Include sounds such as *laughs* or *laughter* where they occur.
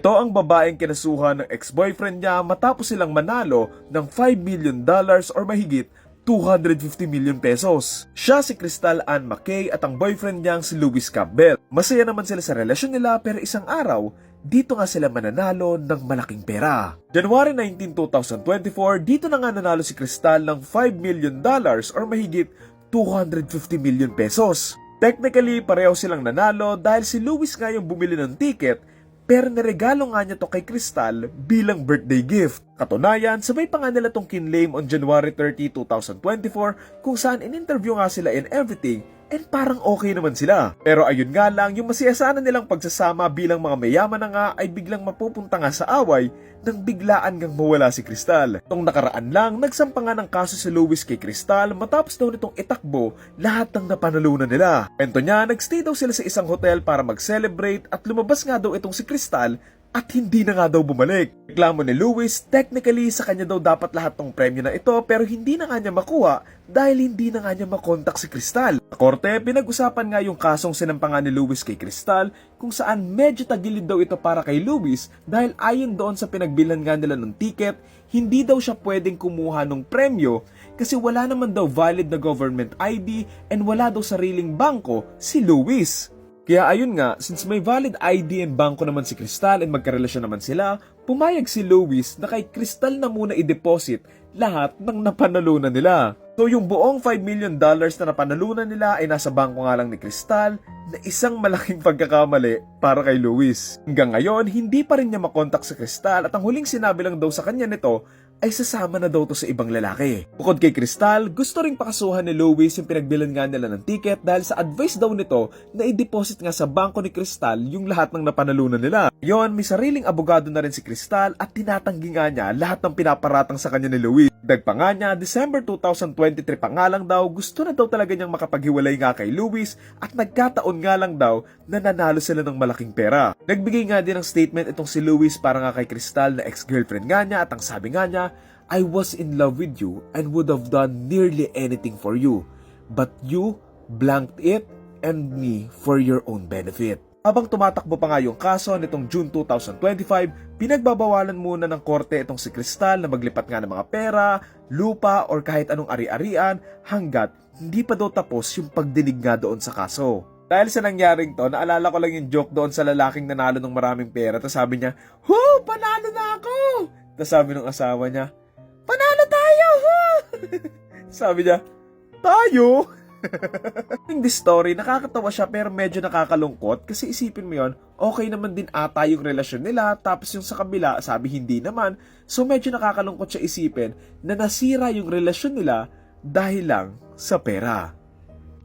Ito ang babaeng kinasuhan ng ex-boyfriend niya matapos silang manalo ng 5 million dollars or mahigit 250 million pesos. Siya si Crystal Ann McKay at ang boyfriend niyang si Louis Campbell. Masaya naman sila sa relasyon nila pero isang araw, dito nga sila mananalo ng malaking pera. January 19, 2024, dito na nga nanalo si Crystal ng 5 million dollars or mahigit 250 million pesos. Technically, pareho silang nanalo dahil si Louis nga yung bumili ng ticket pero niregalo nga niya to kay Crystal bilang birthday gift. Katunayan, sabay pa nga nila tong kinlame on January 30, 2024 kung saan in-interview nga sila and everything and parang okay naman sila. Pero ayun nga lang, yung masaya sana nilang pagsasama bilang mga mayaman na nga ay biglang mapupunta nga sa away nang biglaan ngang mawala si Crystal. Tong nakaraan lang, nagsampa nga ng kaso si Louis kay Crystal matapos daw nitong itakbo lahat ng napanalunan nila. Kwento niya, nagstay daw sila sa isang hotel para mag-celebrate at lumabas nga daw itong si Crystal at hindi na nga daw bumalik. Reklamo ni Louis, technically sa kanya daw dapat lahat ng premyo na ito pero hindi na nga niya makuha dahil hindi na nga niya makontak si Crystal. Sa korte, pinag-usapan nga yung kasong sinampangan ni Louis kay Crystal kung saan medyo tagilid daw ito para kay Louis dahil ayon doon sa pinagbilan nga nila ng ticket, hindi daw siya pwedeng kumuha ng premyo kasi wala naman daw valid na government ID and wala daw sariling bangko si Louis. Kaya ayun nga, since may valid ID and bangko naman si Crystal and magkarelasyon naman sila, pumayag si Louis na kay Crystal na muna i-deposit lahat ng napanalunan nila. So yung buong 5 million dollars na napanalunan nila ay nasa bangko nga lang ni Crystal na isang malaking *laughs* pagkakamali para kay Louis. Hanggang ngayon, hindi pa rin niya makontak si Crystal at ang huling sinabi lang daw sa kanya nito ay sasama na daw to sa ibang lalaki. Bukod kay Crystal, gusto ring pakasuhan ni Louis yung pinagbilan nga nila ng ticket dahil sa advice daw nito na i-deposit nga sa bangko ni Crystal yung lahat ng napanalunan nila. Yon, may sariling abogado na rin si Crystal at tinatanggi nga niya lahat ng pinaparatang sa kanya ni Louis. Dagpa nga niya, December 2023 pa nga lang daw, gusto na daw talaga niyang makapaghiwalay nga kay Louis at nagkataon nga lang daw na nanalo sila ng malaking pera. Nagbigay nga din ng statement itong si Louis para nga kay Crystal na ex-girlfriend nga niya at ang sabi nga niya, I was in love with you and would have done nearly anything for you. But you blanked it and me for your own benefit. Habang tumatakbo pa nga yung kaso nitong June 2025, pinagbabawalan muna ng korte itong si Crystal na maglipat nga ng mga pera, lupa, or kahit anong ari-arian hanggat hindi pa daw tapos yung pagdinig nga doon sa kaso. Dahil sa nangyaring to, naalala ko lang yung joke doon sa lalaking nanalo ng maraming pera. Tapos sabi niya, Hu! Panalo na ako! Tapos sabi ng asawa niya! *laughs* sabi niya, Tayo? *laughs* In this story, nakakatawa siya pero medyo nakakalungkot kasi isipin mo yon okay naman din ata yung relasyon nila tapos yung sa kabila, sabi hindi naman. So medyo nakakalungkot siya isipin na nasira yung relasyon nila dahil lang sa pera.